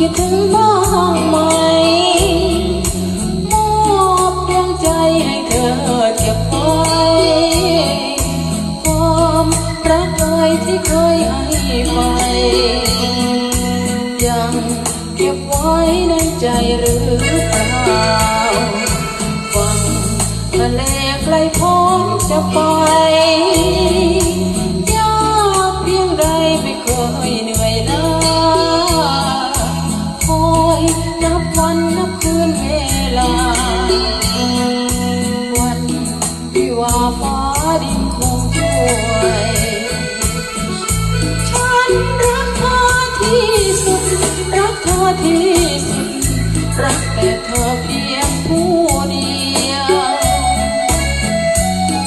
คิดถึงบ้างไหมมอบดวงใจให้เธอเก็บไว้ความรักเอ่ยที่เคยให้ไปยังเก็บไว้ในใจหรือเปล่าฟังทะเลไกลพ้นจะไปยากเพียงใดไม่เคย ว่าฟ้าดินคงช่วย ฉันรักเธอที่สุด รักเธอที่สุด รักแต่เธอเพียงผู้เดียว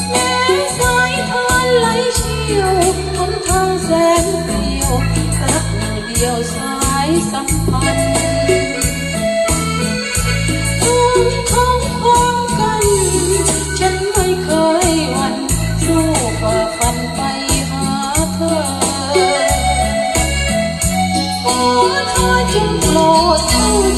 แม้สายทานไหลเชี่ยวหนทางแสนเปลี่ยว รักหนึ่งเดียวสายสัมพันธ์ เธอจงโปรดเข้า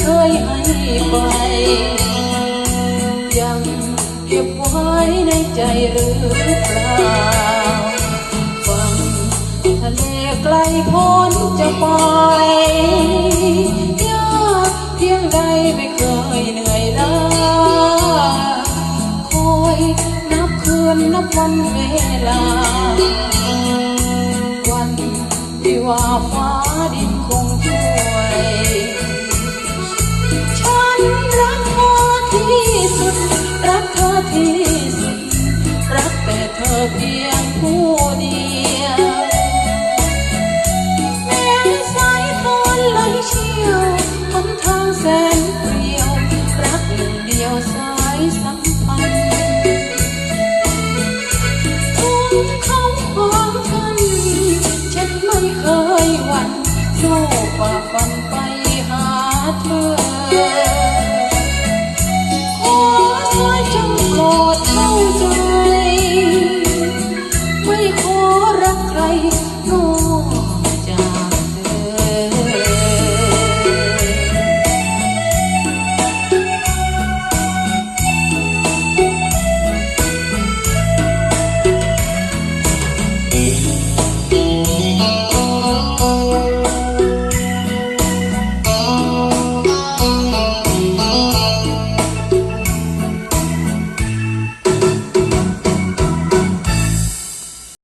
เคยให้ไป ยังเก็บไว้ในใจหรือเปล่าฟังทะเลไกลพ้นจะไปยากเพียงใดไม่เคยเหนื่อยล้าคอยนับคืนนับวันเวลา วันที่ว่าฟ้าดินคงช่วย สู้ฝ่าฟันไปหาเธอ ขอสายจงโปดเข้าใจ ไม่ขอรักใครนอกจากเธอ